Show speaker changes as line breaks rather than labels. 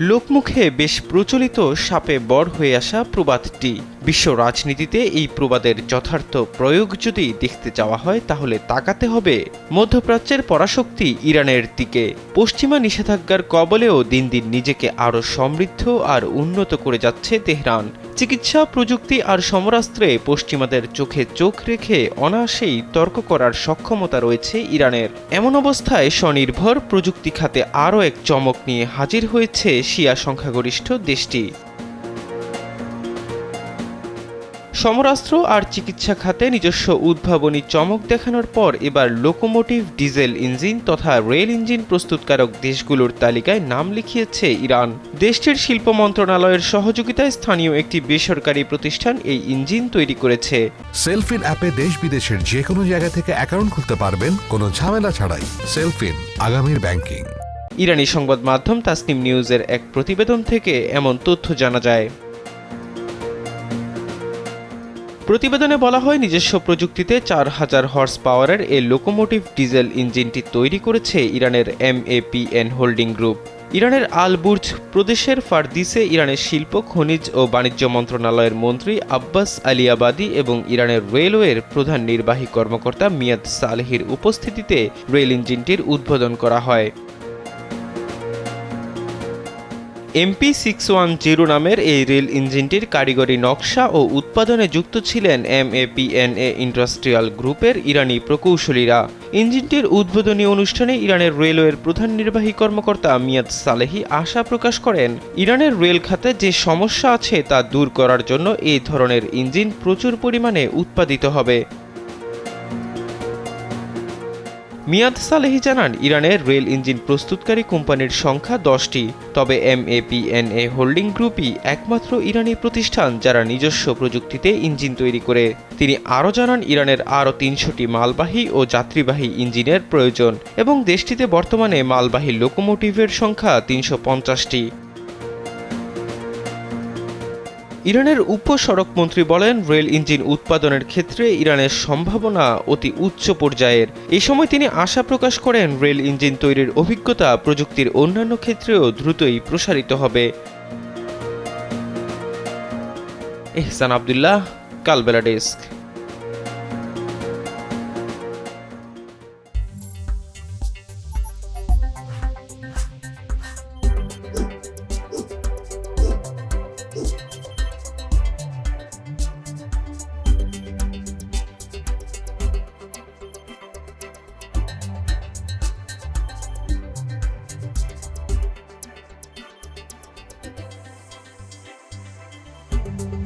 লোকমুখে বেশ প্রচলিত সাপে বর হয়ে আসা প্রবাদটি বিশ্ব রাজনীতিতে এই প্রবাদের যথার্থ প্রয়োগ যদি দেখতে চাওয়া হয়, তাহলে তাকাতে হবে মধ্যপ্রাচ্যের পরাশক্তি ইরানের দিকে। পশ্চিমা নিষেধাজ্ঞার কবলেও দিন দিন নিজেকে আরও সমৃদ্ধ আর উন্নত করে যাচ্ছে তেহরান। চিকিৎসা, প্রযুক্তি আর সমরাস্ত্রে পশ্চিমাদের চোখে চোখ রেখে অনায়াসেই তর্ক করার সক্ষমতা রয়েছে ইরানের। এমন অবস্থায় স্বনির্ভর প্রযুক্তি খাতে আরও এক চমক নিয়ে হাজির হয়েছে শিয়া সংখ্যাগরিষ্ঠ দেশটি। সমরাস্ত্র আর চিকিৎসা খাতে নিজস্ব উদ্ভাবনী চমক দেখানোর পর এবার লোকোমোটিভ ডিজেল ইঞ্জিন তথা রেল ইঞ্জিন প্রস্তুতকারক দেশগুলোর তালিকায় নাম লিখিয়েছে ইরান। দেশটির শিল্প মন্ত্রণালয়ের সহযোগিতায় স্থানীয় একটি বেসরকারি প্রতিষ্ঠান এই ইঞ্জিন তৈরি করেছে।
সেলফিন অ্যাপে দেশ বিদেশের যে কোনো জায়গা থেকে অ্যাকাউন্ট খুলতে পারবেন কোনো ঝামেলা ছাড়াই। সেলফিন আগামীর ব্যাংকিং।
ইরানি সংবাদ মাধ্যম তাসনিম নিউজের এক প্রতিবেদন থেকে এমন তথ্য জানা যায়। প্রতিবেদনে বলা হয়, নিজস্ব প্রযুক্তিতে চার হাজার হর্স পাওয়ারের এই লোকোমোটিভ ডিজেল ইঞ্জিনটি তৈরি করেছে ইরানের এমএপিএন হোল্ডিং গ্রুপ। ইরানের আল বুর্জ প্রদেশের ফারদিসে ইরানের শিল্প, খনিজ ও বাণিজ্য মন্ত্রণালয়ের মন্ত্রী আব্বাস আলিয়াবাদি এবং ইরানের রেলওয়ের প্রধান নির্বাহী কর্মকর্তা মিয়াদ সালেহির উপস্থিতিতে রেল ইঞ্জিনটির উদ্বোধন করা হয়। এমপি সিক্স ওয়ান জিরো নামের এই রেল ইঞ্জিনটির কারিগরি নকশা ও উৎপাদনে যুক্ত ছিলেন M A P N A industrial গ্রুপের ইরানি প্রকৌশলীরা। ইঞ্জিনটির উদ্বোধনী অনুষ্ঠানে ইরানের রেলওয়ের প্রধান নির্বাহী কর্মকর্তা মিয়াদ সালেহি আশা প্রকাশ করেন, ইরানের রেল খাতে যে সমস্যা আছে তা দূর করার জন্য এই ধরনের ইঞ্জিন প্রচুর পরিমাণে উৎপাদিত হবে। মিয়াদ সালেহি জানান ইরানের রেল ইঞ্জিন প্রস্তুতকারী কোম্পানির সংখ্যা দশটি, তবে এমএপিএনএ হোল্ডিং গ্রুপই একমাত্র ইরানি প্রতিষ্ঠান যারা নিজস্ব প্রযুক্তিতে ইঞ্জিন তৈরি করে। তিনি আরও জানান, ইরানের আরও তিনশোটি মালবাহী ও যাত্রীবাহী ইঞ্জিনের প্রয়োজন এবং দেশটিতে বর্তমানে মালবাহী লোকোমোটিভের সংখ্যা তিনশো পঞ্চাশটি। ইরানের উপসড়ক মন্ত্রী বলেন, রেল ইঞ্জিন উৎপাদনের ক্ষেত্রে ইরানের সম্ভাবনা অতি উচ্চ পর্যায়ের। এ সময় তিনি আশা প্রকাশ করেন, রেল ইঞ্জিন তৈরির অভিজ্ঞতা প্রযুক্তির অন্যান্য ক্ষেত্রেও দ্রুতই প্রসারিত হবে। এহসান আবদুল্লাহ, কালবেলা ডেস্ক। you